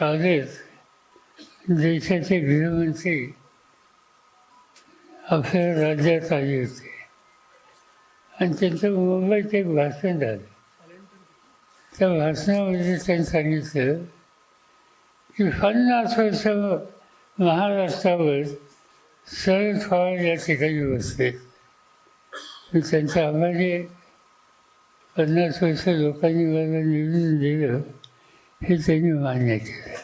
कालच देशाचे गृहमंत्री आपल्या राज्यात आले होते. आणि त्यांचं मुंबईत एक भाषण झालं. त्या भाषणामध्ये त्यांनी सांगितलं की पन्नास वर्ष महाराष्ट्रावर शरद पवार या ठिकाणी बसले. मी त्यांच्या आम्हाला पन्नास वर्ष लोकांनी मला निवडून दिलं. हे त्यांनी मान्य केलं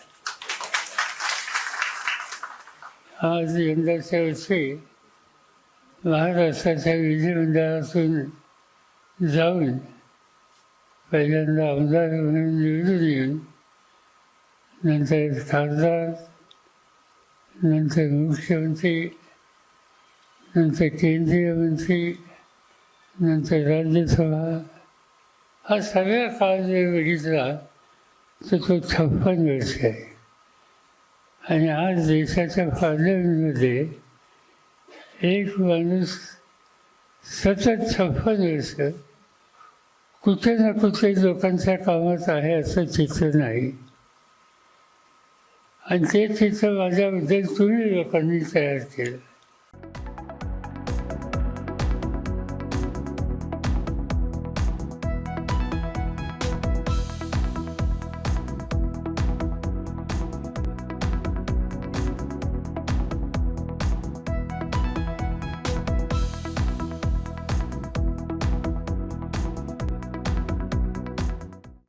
आज यंदाच्या वर्षी महाराष्ट्राच्या विधिमंडळातून जाऊन पहिल्यांदा आमदार म्हणून निवडून येऊन नंतर खासदार नंतर मुख्यमंत्री नंतर केंद्रीय मंत्री नंतर राज्यसभा हा सगळा काळ जर बघितला तर तो छप्पन वर्ष आहे. आणि आज देशाच्या फादरमध्ये एक माणूस सतत छप्पन वर्ष कुठे ना कुठे लोकांच्या कामात आहे असं चित्र नाही. आणि ते चित्र माझ्याबद्दल तुम्ही लोकांनी तयार केलं.